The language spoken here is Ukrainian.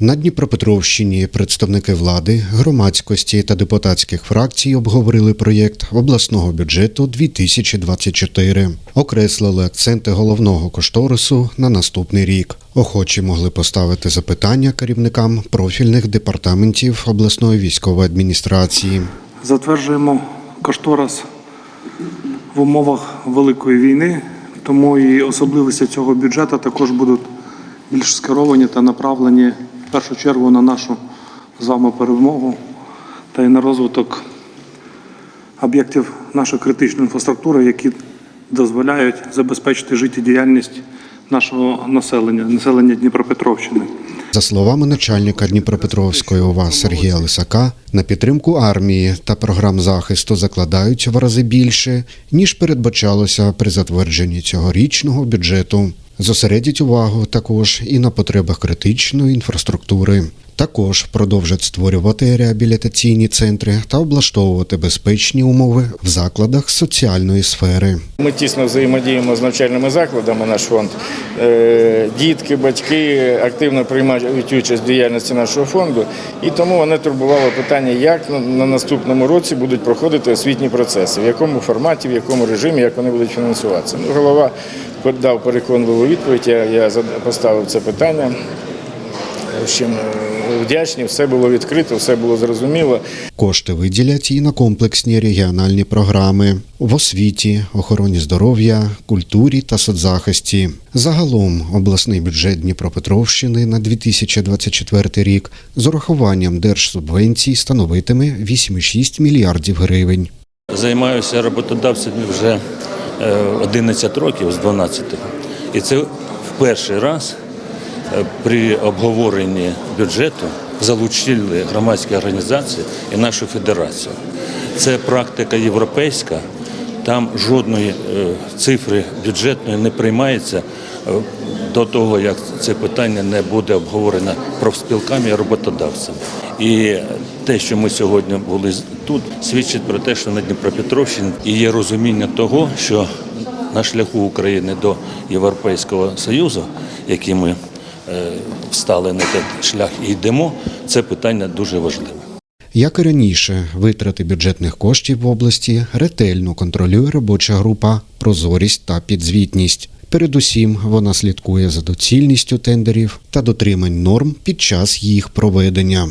На Дніпропетровщині представники влади, громадськості та депутатських фракцій обговорили проєкт обласного бюджету 2024. Окреслили акценти головного кошторису на наступний рік. Охочі могли поставити запитання керівникам профільних департаментів обласної військової адміністрації. Затверджуємо кошторис в умовах великої війни, тому і особливості цього бюджету також будуть більш скеровані та направлені в першу чергу на нашу з вами перемогу та й на розвиток об'єктів нашої критичної інфраструктури, які дозволяють забезпечити життєдіяльність нашого населення, населення Дніпропетровщини. За словами начальника Дніпропетровської ОВА Сергія Лисака, на підтримку армії та програм захисту закладають в рази більше, ніж передбачалося при затвердженні цьогорічного бюджету. Зосередять увагу також і на потребах критичної інфраструктури. Також продовжать створювати реабілітаційні центри та облаштовувати безпечні умови в закладах соціальної сфери. Ми тісно взаємодіємо з навчальними закладами. Наш фонд Е, дітки, батьки активно приймають участь в діяльності нашого фонду, і тому вони турбували питання, як на- на наступному році будуть проходити освітні процеси, в якому форматі, в якому режимі, як вони будуть фінансуватися. Ну, голова дав переконливу відповідь. Я поставив це питання. В общем, е, вдячні, все було відкрито, все було зрозуміло. Кошти виділять і на комплексні регіональні програми в освіті, охороні здоров'я, культурі та соцзахисті. Загалом обласний бюджет Дніпропетровщини на 2024 рік з урахуванням держсубвенцій становитиме 8,6 мільярдів гривень. Займаюся роботодавцями вже е, 11 років з 12. І це в перший раз е, при обговоренні бюджету залучили громадські організації і нашу федерацію. Це практика європейська. Там жодної е, цифри бюджетної не приймається е, до того, як це питання не буде обговорено профспілками і роботодавцями. І те, що ми сьогодні були тут, свідчить про те, що на Дніпропетровщині є розуміння того, що на шляху України до Європейського Союзу, який ми встали на той шлях і йдемо, це питання дуже важливе. Як і раніше, витрати бюджетних коштів в області ретельно контролює робоча група прозорість та підзвітність. Передусім, вона слідкує за доцільністю тендерів та дотримань норм під час їх проведення.